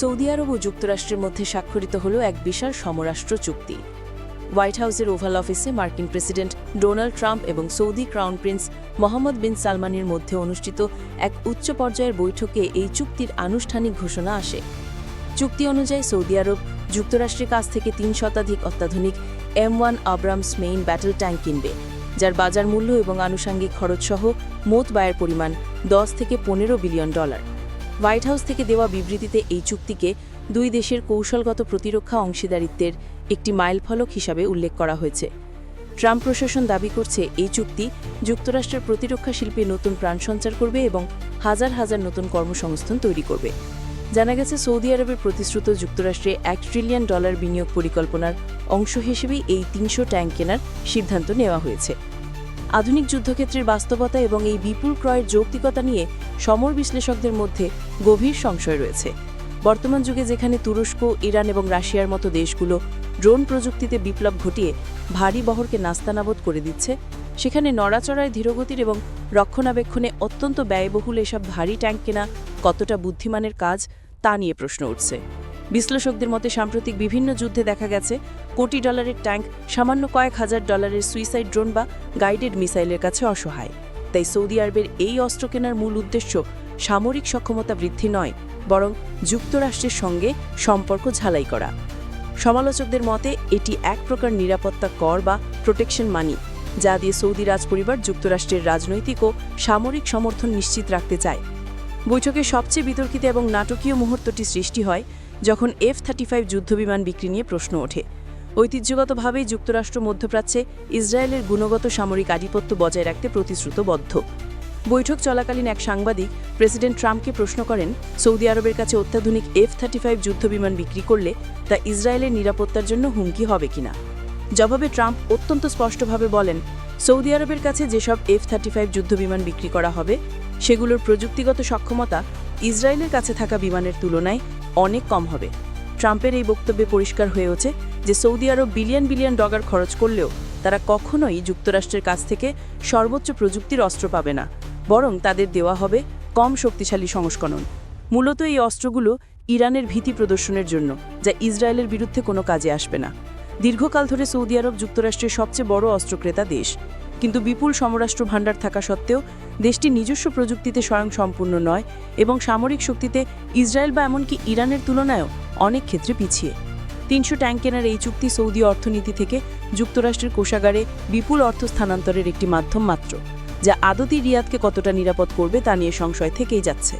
Saudi আরব ও যুক্তরাষ্ট্রের মধ্যে স্বাক্ষরিত হল এক বিশাল সমরাষ্ট্র চুক্তি। হোয়াইট হাউসের ওভাল অফিসে মার্কিন প্রেসিডেন্ট ডোনাল্ড ট্রাম্প এবং Saudi crown prince Mohammed bin সালমানের মধ্যে অনুষ্ঠিত এক উচ্চ পর্যায়ের বৈঠকে এই চুক্তির আনুষ্ঠানিক ঘোষণা আসে। চুক্তি অনুযায়ী সৌদি আরব যুক্তরাষ্ট্রের কাছ থেকে তিন শতাধিক অত্যাধুনিক M one Abrams main battle tank কিনবে, যার বাজার মূল্য এবং আনুষাঙ্গিক খরচসহ মোট ব্যয়ের পরিমাণ দশ থেকে পনেরো বিলিয়ন ডলার। হোয়াইট হাউস থেকে দেওয়া বিবৃতিতে এই চুক্তিকে দুই দেশের কৌশলগত প্রতিরক্ষা অংশীদারিত্বের একটি মাইলফলক হিসাবে উল্লেখ করা হয়েছে। ট্রাম্প প্রশাসন দাবি করছে, এই চুক্তি যুক্তরাষ্ট্রের প্রতিরক্ষা শিল্পে নতুন প্রাণ সঞ্চার করবে এবং হাজার হাজার নতুন কর্মসংস্থান তৈরি করবে। জানা গেছে, সৌদি আরবের প্রতিশ্রুত যুক্তরাষ্ট্রে এক ট্রিলিয়ন ডলার বিনিয়োগ পরিকল্পনার অংশ হিসেবেই এই তিনশো ট্যাঙ্ক কেনার সিদ্ধান্ত নেওয়া হয়েছে। আধুনিক যুদ্ধক্ষেত্রের বাস্তবতা এবং এই বিপুল ক্রয়ের যৌক্তিকতা নিয়ে সমর বিশ্লেষকদের মধ্যে গভীর সংশয় রয়েছে। বর্তমান যুগে যেখানে তুরস্ক, ইরান এবং রাশিয়ার মতো দেশগুলো ড্রোন প্রযুক্তিতে বিপ্লব ঘটিয়ে ভারী বহরকে নাস্তানাবোধ করে দিচ্ছে, সেখানে নড়াচড়ায় ধীরগতির এবং রক্ষণাবেক্ষণে অত্যন্ত ব্যয়বহুল এসব ভারী ট্যাঙ্ক কেনা কতটা বুদ্ধিমানের কাজ, তা নিয়ে প্রশ্ন উঠছে। বিশ্লেষকদের মতে, সাম্প্রতিক বিভিন্ন যুদ্ধে দেখা গেছে, কোটি ডলারের ট্যাঙ্ক সামান্য কয়েক হাজার ডলারের সুইসাইড ড্রোন বা গাইডেড মিসাইলের কাছে অসহায়। তাই সৌদি আরবের এই অস্ত্র কেনার মূল উদ্দেশ্য সামরিক সক্ষমতা বৃদ্ধি নয়, বরং যুক্তরাষ্ট্রের সঙ্গে সম্পর্ক ঝালাই করা। সমালোচকদের মতে, এটি এক প্রকার নিরাপত্তা কর বা প্রোটেকশন মানি, যা দিয়ে সৌদি রাজপরিবার যুক্তরাষ্ট্রের রাজনৈতিক ও সামরিক সমর্থন নিশ্চিত রাখতে চায়। বৈঠকে সবচেয়ে বিতর্কিত এবং নাটকীয় মুহূর্তটি সৃষ্টি হয় যখন এফ থার্টি ফাইভ যুদ্ধবিমান বিক্রি নিয়ে প্রশ্ন ওঠে। ঐতিহ্যগতভাবেই যুক্তরাষ্ট্র মধ্যপ্রাচ্যে ইসরায়েলের গুণগত সামরিক আধিপত্য বজায় রাখতে প্রতিশ্রুতবদ্ধ। বৈঠক চলাকালীন এক সাংবাদিক প্রেসিডেন্ট ট্রাম্পকে প্রশ্ন করেন, সৌদি আরবের কাছে অত্যাধুনিক এফ থার্টি ফাইভ যুদ্ধবিমান বিক্রি করলে তা ইসরায়েলের নিরাপত্তার জন্য হুমকি হবে কিনা? জবাবে ট্রাম্প অত্যন্ত স্পষ্টভাবে বলেন, সৌদি আরবের কাছে যেসব এফ থার্টি ফাইভ যুদ্ধবিমান বিক্রি করা হবে, সেগুলোর প্রযুক্তিগত সক্ষমতা ইসরায়েলের কাছে থাকা বিমানের তুলনায় অনেক কম হবে। ট্রাম্পের এই বক্তব্যে পরিষ্কার হয়ে ওঠে যে Saudi Arab billion billion dollar খরচ করলেও তারা কখনোই যুক্তরাষ্ট্রের কাছ থেকে সর্বোচ্চ প্রযুক্তির অস্ত্র পাবে না, বরং তাদের দেওয়া হবে কম শক্তিশালী সংস্করণ। মূলত এই অস্ত্রগুলো ইরানের ভীতি প্রদর্শনের জন্য, যা ইসরায়েলের বিরুদ্ধে কোনো কাজে আসবে না। দীর্ঘকাল ধরে সৌদি আরব যুক্তরাষ্ট্রের সবচেয়ে বড় অস্ত্রক্রেতা দেশ। কিন্তু বিপুল সমরাষ্ট্র ভাণ্ডার থাকা সত্ত্বেও দেশটি নিজস্ব প্রযুক্তিতে স্বয়ংসম্পূর্ণ নয় এবং সামরিক শক্তিতে ইসরায়েল বা এমনকি ইরানের তুলনায়ও অনেক ক্ষেত্রে পিছিয়ে। তিনশো ট্যাঙ্ক কেনার এই চুক্তি সৌদি অর্থনীতি থেকে যুক্তরাষ্ট্রের কোষাগারে বিপুল অর্থ স্থানান্তরের একটি মাধ্যম মাত্র, যা আদতি রিয়াদকে কতটা নিরাপদ করবে তা নিয়ে সংশয় থেকেই যাচ্ছে।